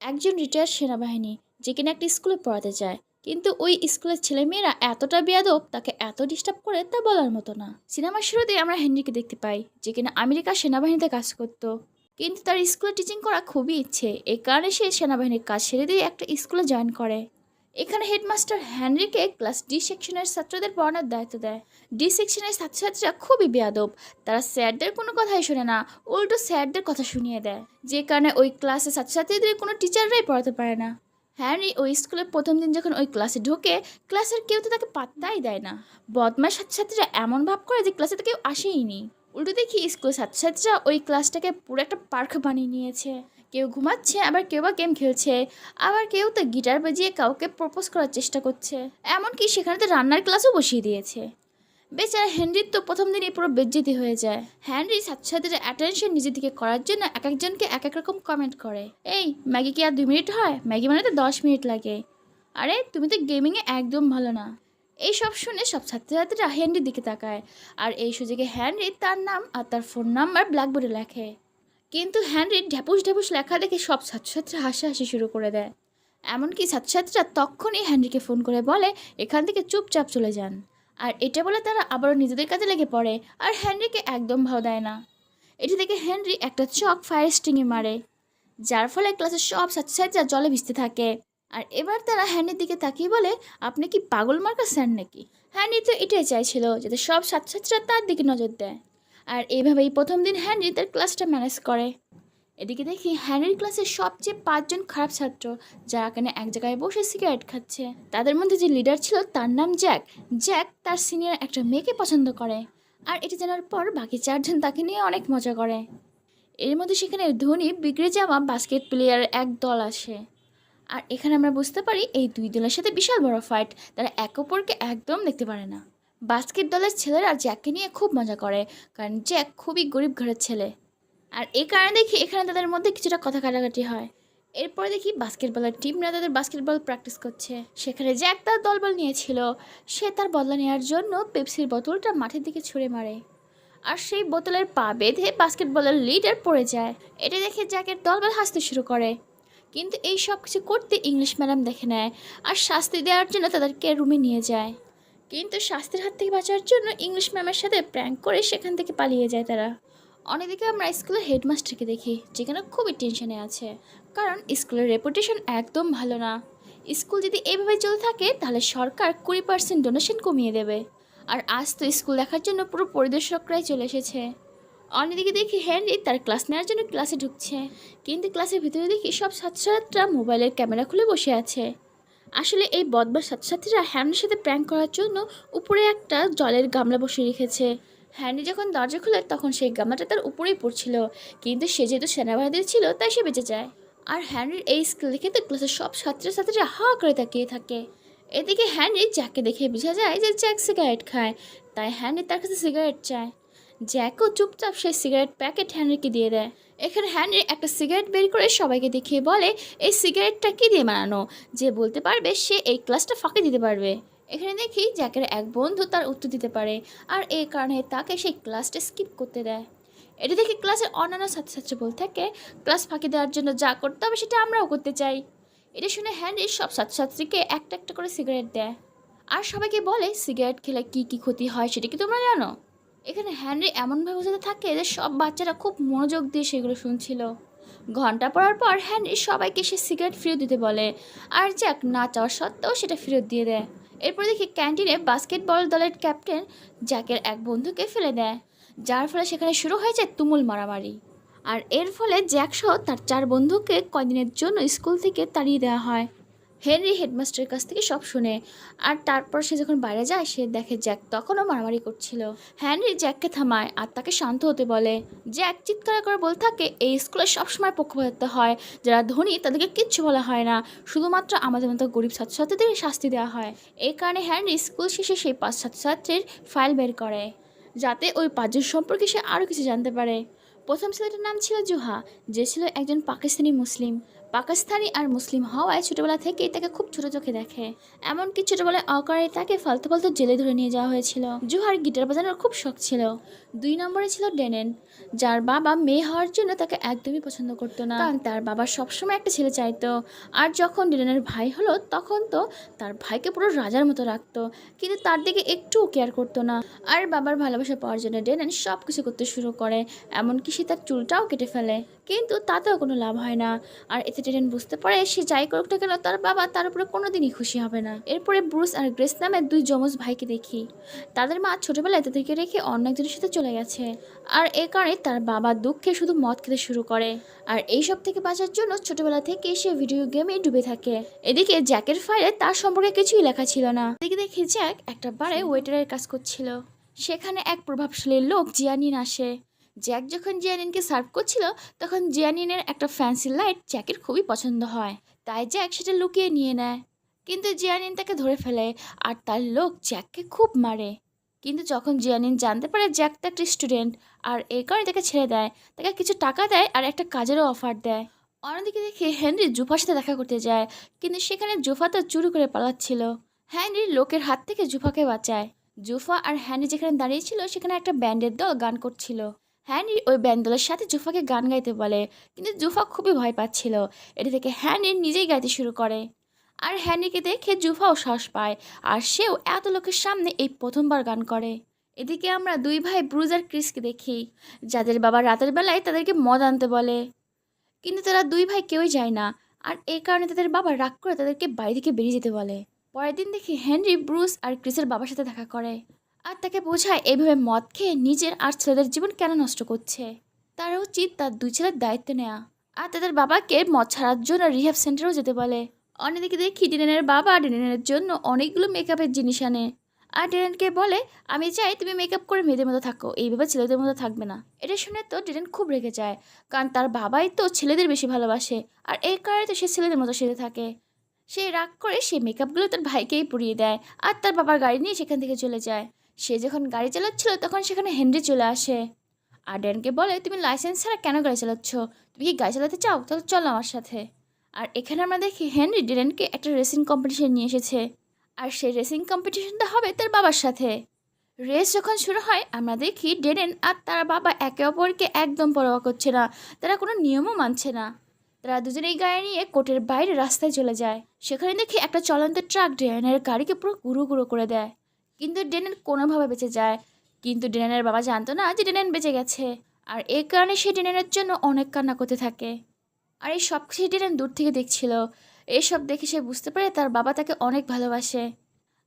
একজন রিটায়ার্ড সেনাবাহিনী যে কিনা একটা স্কুলে পড়াতে যায় কিন্তু ওই স্কুলের ছেলেমেয়েরা এতটা বেয়াদব, তাকে এত ডিস্টার্ব করে তা বলার মতো না। সিনেমার শুরুতে আমরা হেনরিকে দেখতে পাই, যে কিনা আমেরিকার সেনাবাহিনীতে কাজ করত। কিন্তু তার স্কুলে টিচিং করা খুবই ইচ্ছে। এই কারণে সে সেনাবাহিনীর কাজ ছেড়ে দিয়ে একটা স্কুলে জয়েন করে। এখানে হেডমাস্টার হ্যানরিকে ক্লাস ডি সেকশনের ছাত্রদের পড়ানোর দায়িত্ব দেয়। ডি সেকশনের ছাত্রছাত্রীরা খুবই বেয়াদব। তারা স্যারদের কোনো কথাই শোনে না, উল্টো স্যারদের কথা শুনিয়ে দেয়। যে কারণে ওই ক্লাসে ছাত্রছাত্রীদের কোনো টিচাররাই পড়াতে পারে না। হ্যারি ওই স্কুলে প্রথম দিন যখন ওই ক্লাসে ঢোকে, ক্লাসের কেউ তো তাকে পাত্তাই দেয় না। বদমাস ছাত্রছাত্রীরা এমন ভাব করে যে ক্লাসে তো কেউ আসেই নি। উল্টো দেখি স্কুলের ছাত্রছাত্রীরা ওই ক্লাসটাকে পুরো একটা পার্ক বানিয়ে নিয়েছে। কেউ ঘুমাচ্ছে, আবার কেউ বা গেম খেলছে, আবার কেউ তো গিটার বাজিয়ে কাউকে প্রপোজ করার চেষ্টা করছে। এমনকি সেখানে তো রান্নার ক্লাসও বসিয়ে দিয়েছে। বেচারা হেনরির তো প্রথম দিনই পুরো বেজ্জিতি হয়ে যায়। হেনরি ছাত্রছাত্রীদের অ্যাটেনশন নিজের দিকে করার জন্য এক একজনকে এক এক রকম কমেন্ট করে। এই, ম্যাগি কি আর দুই মিনিট হয়? ম্যাগি মানে তো দশ মিনিট লাগে। আরে, তুমি তো গেমিংয়ে একদম ভালো না। এই সব শুনে সব ছাত্রছাত্রীরা হেনরির দিকে তাকায়। আর এই সুযোগে হেনরি তার নাম আর তার ফোন নাম্বার ব্ল্যাকবোর্ডে লেখে। কিন্তু হেনরির ঢ্যাপুস ঢ্যাপুস লেখা দেখে সব ছাত্রছাত্রীরা হাসাহাসি শুরু করে দেয়। এমনকি ছাত্রছাত্রীরা তখনই হেনরিকে ফোন করে বলে, এখান থেকে চুপচাপ চলে যান। আর এটা বলে তারা আবারও নিজেদের কাজে লেগে পড়ে আর হেনরিকে একদম ভাও দেয় না। এটি থেকে হেনরি একটা চক ফায়ার স্টিংয়ে মারে, যার ফলে ক্লাসের সব ছাত্রছাত্রীরা জলে ভিজতে থাকে। আর এবার তারা হ্যান্ডির দিকে তাকিয়ে বলে, আপনি কি পাগল মার্কা স্যার নাকি? হ্যান্ডি তো এটাই চাইছিল, যাতে সব ছাত্রছাত্রীরা তার দিকে নজর দেয়। আর এইভাবেই প্রথম দিন হ্যানরি তার ক্লাসটা ম্যানেজ করে। এদিকে দেখি হ্যান্ডির ক্লাসের সবচেয়ে পাঁচজন খারাপ ছাত্র, যারা এখানে এক জায়গায় বসে সিগারেট খাচ্ছে। তাদের মধ্যে যে লিডার ছিল তার নাম জ্যাক। জ্যাক তার সিনিয়র একটা মেয়েকে পছন্দ করে, আর এটি জানার পর বাকি চারজন তাকে নিয়ে অনেক মজা করে। এর মধ্যে সেখানে ধোনি বিগড়ে যাওয়া বাস্কেট প্লেয়ার এক দল আসে। আর এখানে আমরা বুঝতে পারি এই দুই দলের সাথে বিশাল বড় ফাইট তারা এক অপরকে একদম দেখতে পারে না। বাস্কেট দলের ছেলেরা জ্যাককে নিয়ে খুব মজা করে, কারণ জ্যাক খুবই গরিব ঘরের ছেলে। আর এই কারণে দেখি এখানে তাদের মধ্যে কিছুটা কথা কাটাকাটি হয়। এরপরে দেখি বাস্কেটবলের টিমরা তাদের বাস্কেটবল প্র্যাকটিস করছে। সেখানে জ্যাক তার দলবল নিয়েছিল। সে তার বদলা নেওয়ার জন্য পেপসির বোতলটা মাঠের দিকে ছুঁড়ে মারে। আর সেই বোতলের পা বেঁধে বাস্কেটবলের লিডার পড়ে যায়। এটা দেখে জ্যাকের দলবল হাসতে শুরু করে। কিন্তু এই সব কিছু করতে ইংলিশ ম্যাডাম দেখে নেয়। আর শাস্তি দেওয়ার জন্য তাদেরকে রুমে নিয়ে যায়। কিন্তু শাস্তির হাত থেকে বাঁচার জন্য ইংলিশ ম্যামের সাথে প্র্যাঙ্ক করে সেখান থেকে পালিয়ে যায় তারা। অন্যদিকে আমরা স্কুলের হেডমাস্টারকে দেখি, যেখানে খুবই টেনশনে আছে। কারণ স্কুলের রেপুটেশন একদম ভালো না। স্কুল যদি এইভাবে চলতে থাকে, তাহলে সরকার কুড়ি পার্সেন্ট ডোনেশন কমিয়ে দেবে। আর আজ তো স্কুল দেখার জন্য পুরো পরিদর্শকরাই চলে এসেছে। অন্যদিকে দেখি হ্যান্ডি তার ক্লাস নেওয়ার জন্য ক্লাসে ঢুকছে। কিন্তু ক্লাসের ভিতরে দেখি সব ছাত্রছাত্রীরা মোবাইলের ক্যামেরা খুলে বসে আছে। আসলে এই বদমাস ছাত্রছাত্রীরা হ্যান্ডির সাথে প্র্যাঙ্ক করার জন্য উপরে একটা জলের গামলা বসিয়ে রেখেছে। হ্যান্ডি যখন দরজা খুলে তখন সেই গামলাটা তার উপরেই পড়ছিল। কিন্তু সে যেহেতু সেনাবাহিনীতে ছিল, তাই সে বেঁচে যায়। আর হ্যান্ডির এই স্কিল দেখে তো ক্লাসের সব ছাত্রছাত্রীরা হা করে তাকিয়ে থাকে। এদিকে হ্যান্ডি জ্যাককে দেখে বোঝা যায় যে জ্যাক সিগারেট খায়। তাই হ্যান্ডি তার কাছে সিগারেট চায়। জ্যাকও চুপচাপ সেই সিগারেট প্যাকেট হ্যানরিকে দিয়ে দেয়। এখানে হ্যানরি একটা সিগারেট বের করে সবাইকে দেখিয়ে বলে, এই সিগারেটটা কী দিয়ে বানানো? যে বলতে পারবে সে এই ক্লাসটা ফাঁকে দিতে পারবে। এখানে দেখি জ্যাকের এক বন্ধু তার উত্তর দিতে পারে আর এই কারণে তাকে সেই ক্লাসটা স্কিপ করতে দেয়। এটা দেখে ক্লাসের অন্যান্য ছাত্রছাত্রী বলতে থাকে ক্লাস ফাঁকি দেওয়ার জন্য যা করতে হবে সেটা আমরাও করতে চাই। এটা শুনে হ্যানরি সব ছাত্রছাত্রীকে একটা একটা করে সিগারেট দেয়। আর সবাইকে বলে, সিগারেট খেলে কী কী ক্ষতি হয় সেটা কি তোমরা জানো? এখানে হ্যানরি এমনভাবে বোঝাতে থাকে যে সব বাচ্চারা খুব মনোযোগ দিয়ে সেগুলো শুনছিল। ঘণ্টা পড়ার পর হ্যানরি সবাইকে সে সিগারেট ফেরত দিতে বলে। আর জ্যাক না চাওয়া সত্ত্বেও সেটা ফেরত দিয়ে দেয়। এরপর দেখি ক্যান্টিনে বাস্কেটবল দলের ক্যাপ্টেন জ্যাকের এক বন্ধুকে ফেলে দেয়, যার ফলে সেখানে শুরু হয়েছে তুমুল মারামারি। আর এর ফলে জ্যাক সহ তার চার বন্ধুকে কয়দিনের জন্য স্কুল থেকে তাড়িয়ে দেওয়া হয়। হেনরি হেডমাস্টারের কাছ থেকে সব শুনে। আর তারপর সে যখন বাইরে যায়, সে দেখে জ্যাক তখনও মারামারি করছিল। হেনরি জ্যাককে থামায় আর তাকে শান্ত হতে বলে, জ্যাক চিৎকার করে বলতে থাকে, এই স্কুলে সবসময় পক্ষপাতিত্ব হয়। যারা ধনী, তাদেরকে কিচ্ছু বলা হয় না। শুধুমাত্র আমাদের মতো গরিব ছাত্রছাত্রীদের শাস্তি দেওয়া হয়। এই কারণে হেনরি স্কুল শেষে সেই পাঁচ ছাত্রছাত্রীর ফাইল বের করে, যাতে ওই পাঁচজন সম্পর্কে সে আরও কিছু জানতে পারে। প্রথম ছেলেটার নাম ছিল জুহা, যে ছিল একজন পাকিস্তানি মুসলিম। পাকিস্তানি আর মুসলিম হওয়ায় ছোটবেলা থেকেই তাকে খুব ছোট চোখে দেখে। এমনকি ছোটবেলায় অকারে তাকে ফালতু ফালতু জেলে ধরে নিয়ে যাওয়া হয়েছিল। জুহার গিটার বাজানোর খুব শখ ছিল। দুই নম্বরে ছিল ডেনেন, যার বাবা মেয়ে হওয়ার জন্য তাকে একদমই পছন্দ করতো না। কারণ তার বাবা সবসময় একটা ছেলে চাইতো। আর যখন ডেনেনের ভাই হলো, তখন তো তার ভাইকে পুরো রাজার মতো রাখতো। কিন্তু তার দিকে একটুও কেয়ার করতো না। আর বাবার ভালোবাসা পাওয়ার জন্য ডেনেন সব কিছু করতে শুরু করে। এমনকি সে তার চুলটাও কেটে ফেলে। কিন্তু তাতেও কোনো লাভ হয় না। আর এতে ডেনেন বুঝতে পারে, সে যাই করুক না কেন তার বাবা তার উপরে কোনোদিনই খুশি হবে না। এরপরে ব্রুস আর গ্রেস নামে দুই যমজ ভাইকে দেখি। তাদের মা ছোটবেলায় তাদেরকে রেখে অন্য একজনের সাথে চলে গেছে। আর এ কারণে তার বাবা দুঃখে শুধু মদ খেতে শুরু করে। আর এই সব থেকে বাঁচার জন্য ছোটবেলা থেকে সে ভিডিও গেমে ডুবে থাকে। এদিকে জ্যাকের ফাইলে তার সম্পর্কে কিছুই লেখা ছিল না। এদিকে দেখি জ্যাক একটা বারে ওয়েটারের কাজ করছিল। সেখানে এক প্রভাবশালী লোক জিয়ানিন আসে। জ্যাক যখন জিয়ানিনকে সার্ভ করছিল, তখন জিয়ানিনের একটা ফ্যান্সি লাইট জ্যাকের খুবই পছন্দ হয়। তাই জ্যাক সেটা লুকিয়ে নিয়ে নেয়। কিন্তু জিয়ানিন তাকে ধরে ফেলে আর তার লোক জ্যাককে খুব মারে। কিন্তু যখন জিয়ানিন জানতে পারে জ্যাক তো একটা স্টুডেন্ট আর এই কারণে তাকে ছেড়ে দেয়, তাকে কিছু টাকা দেয় আর একটা কাজেরও অফার দেয়। অন্যদিকে দেখে হেনরি জুফার সাথে দেখা করতে যায়, কিন্তু সেখানে জুফা তো চুরি করে পালাচ্ছিল। হেনরি লোকের হাত থেকে জুফাকে বাঁচায়। জুফা আর হ্যানরি যেখানে দাঁড়িয়ে ছিল, সেখানে একটা ব্যান্ডের দল গান করছিল। হ্যানরি ওই ব্যান্ড দলের সাথে জুফাকে গান গাইতে বলে। কিন্তু জুফা খুবই ভয় পাচ্ছিল। এটা থেকে হ্যানরি নিজেই গাইতে শুরু করে। আর হ্যানরিকে দেখে জুফাও সাহস পায়। আর সেও এত লোকের সামনে এই প্রথমবার গান করে। এদিকে আমরা দুই ভাই ব্রুজ আর ক্রিসকে দেখি। যাদের বাবা রাতের বেলায় তাদেরকে মদ আনতে বলে। কিন্তু তারা দুই ভাই কেউই যায় না। আর এই কারণে তাদের বাবা রাগ করে তাদেরকে বাড়ি থেকে বেরিয়ে যেতে বলে। পরের দিন দেখি হেনরি ব্রুস আর ক্রিসের বাবার সাথে দেখা করে। আর তাকে বোঝায় এইভাবে মদ খেয়ে নিজের আর ছেলেদের জীবন কেন নষ্ট করছে? তার উচিত তার দুই ছেলের দায়িত্ব নেওয়া আর তাদের বাবাকে মদ ছাড়ার জন্য রিহ্যাব সেন্টারেও যেতে বলে। অন্যদিকে দেখি ডেনেনের বাবা ডেনেনের জন্য অনেকগুলো মেকআপের জিনিস আনে। আর ডেরেনকে বলে, আমি চাই তুমি মেকআপ করে মেয়েদের মতো থাকো। এইভাবে ছেলেদের মতো থাকবে না। এটা শুনে তো ডেরেন খুব রেগে যায়। কারণ তার বাবাই তো ছেলেদের বেশি ভালোবাসে। আর এই কারণে তো সে ছেলেদের মতো সেরে থাকে। সে রাগ করে সে মেকআপগুলো তার ভাইকেই পুড়িয়ে দেয়। আর তার বাবার গাড়ি নিয়ে সেখান থেকে চলে যায়। সে যখন গাড়ি চালাচ্ছিল তখন সেখানে হেনরি চলে আসে। আর ড্যানকে বলে, তুমি লাইসেন্স ছাড়া কেন গাড়ি চালাচ্ছ? তুমি কি গাড়ি চালাতে চাও? তাহলে চলো আমার সাথে। আর এখানে আমরা দেখি হেনরি ডেরেনকে একটা রেসিং কম্পিটিশন নিয়ে এসেছে। আর সেই রেসিং কম্পিটিশনটা হবে তার বাবার সাথে। রেস যখন শুরু হয়, আমরা দেখি ডেরেন আর তার বাবা একে অপরকে একদম পরোয়া করছে না। তারা কোনো নিয়মও মানছে না। তারা দুজনেই গাড়ি নিয়ে কোর্টের বাইরে রাস্তায় চলে যায়। সেখানে দেখি একটা চলন্ত ট্রাক ডেরেনের গাড়িকে পুরো গুঁড়ো গুঁড়ো করে দেয়। কিন্তু ডেনেন কোনোভাবে বেঁচে যায়। কিন্তু ডেনেনের বাবা জানতো না যে ডেনেন বেঁচে গেছে। আর এই কারণে সে ডেনেনের জন্য অনেক কান্না করতে থাকে। আর এই সব কিছু ডেনেন দূর থেকে দেখছিল। এসব দেখে সে বুঝতে পারে তার বাবা তাকে অনেক ভালোবাসে।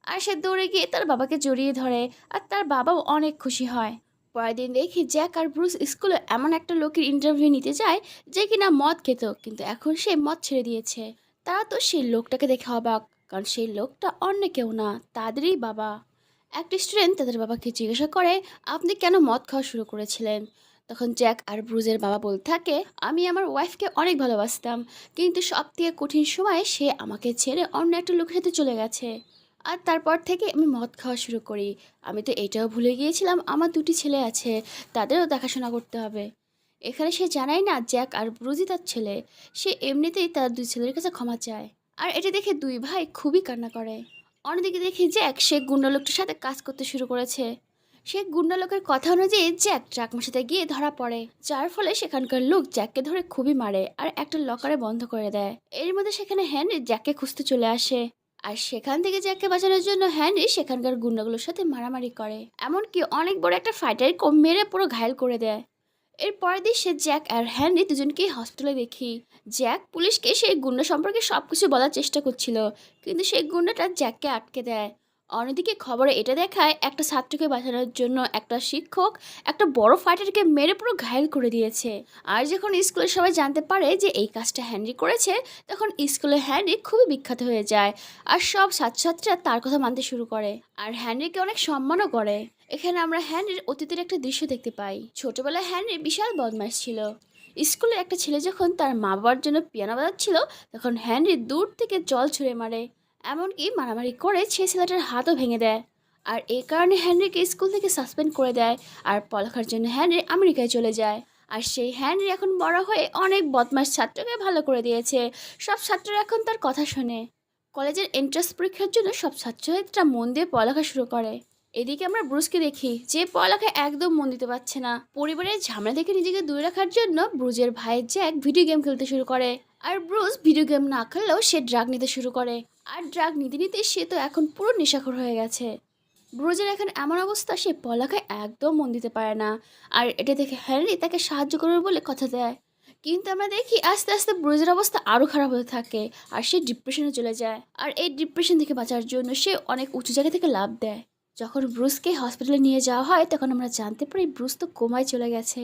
আর সে দৌড়ে গিয়ে তার বাবাকে জড়িয়ে ধরে আর তার বাবাও অনেক খুশি হয়। পরের দিন দেখি জ্যাক আর ব্রুস স্কুলে এমন একটা লোকের ইন্টারভিউ নিতে যায় যে কিনা মদ খেত, কিন্তু এখন সে মদ ছেড়ে দিয়েছে। তারা তো সেই লোকটাকে দেখে অবাক, কারণ সেই লোকটা অন্য কেউ না, তাদেরই বাবা। একটা স্টুডেন্ট তাদের বাবাকে জিজ্ঞাসা করে, আপনি কেন মদ খাওয়া শুরু করেছিলেন? তখন জ্যাক আর ব্রুজের বাবা বলতে থাকে, আমি আমার ওয়াইফকে অনেক ভালোবাসতাম, কিন্তু সব থেকে কঠিন সময়ে সে আমাকে ছেড়ে অন্য একটা লোকের সাথে চলে গেছে। আর তারপর থেকে আমি মদ খাওয়া শুরু করি। আমি তো এটাও ভুলে গিয়েছিলাম, আমার দুটি ছেলে আছে, তাদেরও দেখাশোনা করতে হবে। এখানে সে জানায় না, জ্যাক আর ব্রুজি তার ছেলে। সে এমনিতেই তার দুই ছেলের কাছে ক্ষমা চায়। আর এটা দেখে দুই ভাই খুবই কান্না করে। অন্যদিকে দেখি জ্যাক, সে গুন্ডা লোকটার সাথে কাজ করতে শুরু করেছে। সে গুন্ডা লোকের কথা অনুযায়ী জ্যাক সাথে গিয়ে ধরা পড়ে, যার ফলে সেখানকার লোক জ্যাককে ধরে খুবই মারে আর একটা লকারে বন্ধ করে দেয়। এর মধ্যে সেখানে হ্যানরি জ্যাককে খুঁজতে চলে আসে আর সেখান থেকে জ্যাককে বাঁচানোর জন্য হ্যানরি সেখানকার গুন্ডাগুলোর সাথে মারামারি করে। এমনকি অনেক বড় একটা ফাইটার মেরে পুরো ঘায়ল করে দেয়। এর পরের দিন সে জ্যাক আর হ্যানরি দুজনকেই হসপিটালে দেখি। জ্যাক পুলিশকে সেই গুন্ডা সম্পর্কে সব কিছু বলার চেষ্টা করছিল, কিন্তু সেই গুন্ডাটা জ্যাককে আটকে দেয়। অন্যদিকে খবরে এটা দেখায়, একটা ছাত্রকে বাঁচানোর জন্য একটা শিক্ষক একটা বড় ফাইটারকে মেরে পুরো ঘায়ল করে দিয়েছে। আর যখন স্কুলের সবাই জানতে পারে যে এই কাজটা হ্যানরি করেছে, তখন স্কুলে হ্যানরি খুবই বিখ্যাত হয়ে যায়, আর সব ছাত্রছাত্রীরা তার কথা মানতে শুরু করে। আর হ্যানরিকে অনেক সম্মানও করে। এখানে আমরা হ্যানরির অতীতের একটা দৃশ্য দেখতে পাই। ছোটবেলায় হ্যানরি বিশাল বদমাশ ছিল। স্কুলে একটা ছেলে যখন তার মা বাবার জন্য পিয়ানো বাজাচ্ছিল, তখন হ্যানরি দূর থেকে জল ছুঁড়ে মারে। এমনকি মারামারি করে সে ছেলেটার হাতও ভেঙে দেয়। আর এই কারণে হ্যানরিকে স্কুল থেকে সাসপেন্ড করে দেয় আর পড়ালেখার জন্য হ্যানরি আমেরিকায় চলে যায়। আর সেই হ্যানরি এখন বড় হয়ে অনেক বদমাস ছাত্রকে ভালো করে দিয়েছে। সব ছাত্ররা এখন তার কথা শোনে। কলেজের এন্ট্রান্স পরীক্ষার জন্য সব ছাত্রছাত্রীরা মন দিয়ে পড়ালেখা শুরু করে। এদিকে আমরা ব্রুসকে দেখি যে পড়ালেখায় একদম মন দিতে পারছে না। পরিবারের ঝামেলা থেকে নিজেকে দূরে রাখার জন্য ব্রুজের ভাইয়ের জ্যাক ভিডিও গেম খেলতে শুরু করে। আর ব্রুজ ভিডিও গেম না খেললেও সে ড্রাগ নিতে শুরু করে। আর ড্রাগ নিতে নিতে সে তো এখন পুরো নেশাখোর হয়ে গেছে। ব্রুজের এখন এমন অবস্থা, সে পড়ালেখায় একদম মন দিতে পারে না। আর এটা দেখে হ্যানরি তাকে সাহায্য করবে বলে কথা দেয়। কিন্তু আমরা দেখি আস্তে আস্তে ব্রুজের অবস্থা আরও খারাপ হতে থাকে আর সে ডিপ্রেশনে চলে যায়। আর এই ডিপ্রেশন থেকে বাঁচার জন্য সে অনেক উঁচু জায়গা থেকে লাভ দেয়। যখন ব্রুসকে হসপিটালে নিয়ে যাওয়া হয়, তখন আমরা জানতে পারি ব্রুস তো কোমায় চলে গেছে।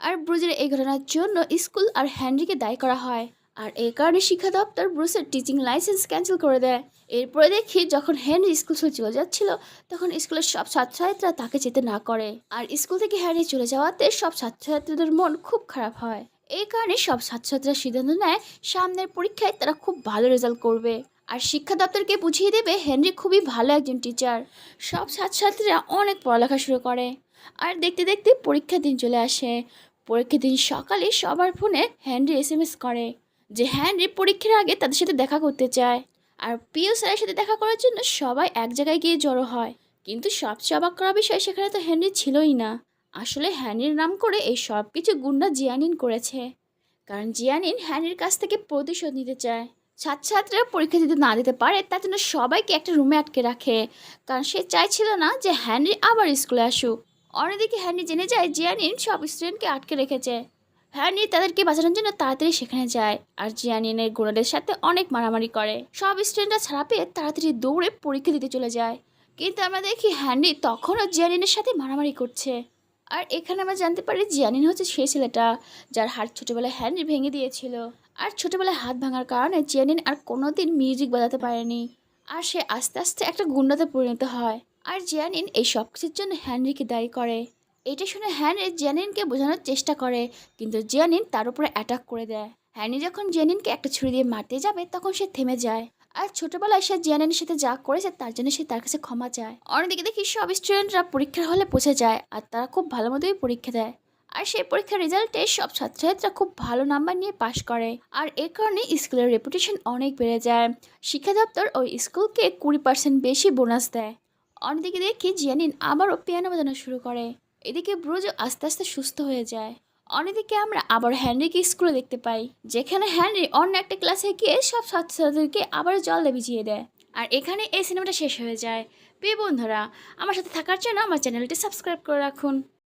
আর ব্রুজের এই ঘটনার জন্য স্কুল আর হ্যানরিকে দায়ী করা হয়। আর এই কারণে শিক্ষা দপ্তর ব্রুসের টিচিং লাইসেন্স ক্যান্সেল করে দেয়। এরপরে দেখি যখন হ্যানরি স্কুল ছেড়ে চলে যাচ্ছিল, তখন স্কুলের সব ছাত্রছাত্রীরা তাকে যেতে না করে। আর স্কুল থেকে হ্যানরি চলে যাওয়াতে সব ছাত্রছাত্রীদের মন খুব খারাপ হয়। এই কারণে সব ছাত্রছাত্রীরা সিদ্ধান্ত নেয়, সামনের পরীক্ষায় তারা খুব ভালো রেজাল্ট করবে। আর শিক্ষা দপ্তরকে বুঝিয়ে দেবে হেনরি খুবই ভালো একজন টিচার। সব ছাত্রছাত্রীরা অনেক পড়ালেখা শুরু করে। আর দেখতে দেখতে পরীক্ষার দিন চলে আসে। পরীক্ষার দিন সকালে সবার ফোনে হ্যানরি এস এম এস করে যে হ্যানরি পরীক্ষার আগে তাদের সাথে দেখা করতে চায়। আর পিও স্যারের সাথে দেখা করার জন্য সবাই এক জায়গায় গিয়ে জড়ো হয়। কিন্তু সবচেয়ে অবাক করা বিষয় সেখানে তো হ্যানরি ছিলই না। আসলে হ্যানির নাম করে এই সব কিছু গুন্ডা জিয়ানিন করেছে। কারণ জিয়ানিন হ্যানির কাছ থেকে প্রতিশোধ নিতে চায়। ছাত্রছাত্রীরা পরীক্ষা দিতে না দিতে পারে, তার জন্য সবাইকে একটা রুমে আটকে রাখে। কারণ সে চাইছিল না যে হ্যানরি আবার স্কুলে আসুক। অন্যদিকে হ্যানরি জেনে যায় জিয়ানিন সব স্টুডেন্টকে আটকে রেখেছে। হ্যানরি তাদেরকে বাঁচানোর জন্য তাড়াতাড়ি সেখানে যায় আর জিয়ানিনের গুণাদের সাথে অনেক মারামারি করে। সব স্টুডেন্টরা ছাড়া পেয়ে তাড়াতাড়ি দৌড়ে পরীক্ষা দিতে চলে যায়। কিন্তু আমরা দেখি হ্যানরি তখনও জিয়ানিনের সাথে মারামারি করছে। আর এখানে আমরা জানতে পারি জিয়ানিন হচ্ছে সেই ছেলেটা যার হাত ছোটোবেলায় হ্যান্ড ভেঙে দিয়েছিল। আর ছোটোবেলায় হাত ভাঙার কারণে জিয়ানিন আর কোনোদিন মিউজিক বাজাতে পারেনি। আর সে আস্তে আস্তে একটা গুন্ডাতে পরিণত হয়। আর জিয়ানিন এই সব কিছুর জন্য হ্যানরিকে দায়ী করে। এটা শুনে হ্যানরি জিয়ানিনকে বোঝানোর চেষ্টা করে, কিন্তু জিয়ানিন তার উপরে অ্যাটাক করে দেয়। হ্যানি যখন জিয়ানিনকে একটা ছুরি দিয়ে মারতে যাবে, তখন সে থেমে যায়। আর ছোটবেলায় সে জিয়ানের সাথে যা করেছে তার জন্য সে তার কাছে ক্ষমা চায়। অন্যদিকে দেখি সব স্টুডেন্টরা পরীক্ষার হলে পৌঁছে যায় আর তারা খুব ভালো মতোই পরীক্ষা দেয়। আর সেই পরীক্ষার রেজাল্টে সব ছাত্রছাত্রীরা খুব ভালো নাম্বার নিয়ে পাশ করে। আর এ কারণে স্কুলের রেপুটেশন অনেক বেড়ে যায়। শিক্ষা দপ্তর ওই স্কুলকে কুড়ি পার্সেন্ট বেশি বোনাস দেয়। অন্যদিকে দেখি জিয়ানিন আবারও পিয়ানো বাজানো শুরু করে। এদিকে ব্রুজও আস্তে আস্তে সুস্থ হয়ে যায়। অন্যদিকে আমরা আবার হ্যানরিকে স্কুলে দেখতে পাই, যেখানে হ্যানরি অন্য একটা ক্লাসে গিয়ে সব ছাত্রছাত্রীদেরকে আবার জল ভিজিয়ে দেয়। আর এখানে এই সিনেমাটা শেষ হয়ে যায়। প্রিয় বন্ধুরা, আমার সাথে থাকার জন্য আমার চ্যানেলটি সাবস্ক্রাইব করে রাখুন।